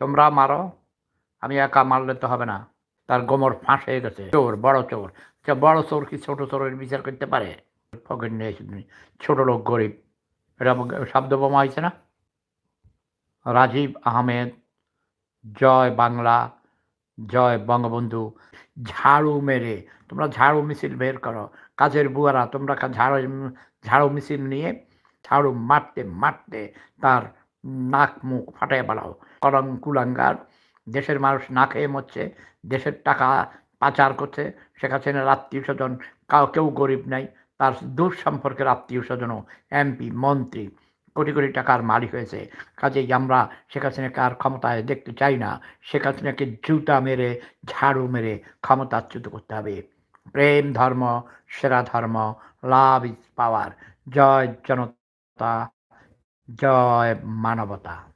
তোমরা মারো, আমি একা মারলে তো হবে না। তার গোমর ফাঁস হয়ে গেছে। চোর, বড় চোর। বড় চোর কি ছোট চোরের বিচার করতে পারে? ফকেট ছোট লোক, গরিব। এটা শব্দ বোমা হয়েছে না? রাজীব আহমেদ, জয় বাংলা। জয় বঙ্গবন্ধু, ঝাড়ু মেরে, তোমরা ঝাড়ু মিছিল বের করো। কাজের বুয়ারা, তোমরা ঝাড়ু ঝাড়ু মিছিল নিয়ে ঝাড়ু মারতে মারতে তার নাক মুখ ফাটাই বেড়াও করং কুলাঙ্গার, দেশের মানুষ না খেয়ে মরছে, দেশের টাকা পাচার করছে। হাসিনার আত্মীয় স্বজন, কাউ কেউ গরিব নাই, তার দূর সম্পর্কের আত্মীয় স্বজনও, এমপি, মন্ত্রী কোটি কোটি টাকার মালিক হয়েছে। কাজেই আমরা শেখ হাসিনাকে আর ক্ষমতায় দেখতে চাই না। শেখ হাসিনাকে জুতা মেরে, ঝাড়ু মেরে ক্ষমতাচ্যুত করতে হবে। প্রেম ধর্ম, সেরা ধর্ম, লাভ ইজ পাওয়ার। জয় জনতা, জয় মানবতা।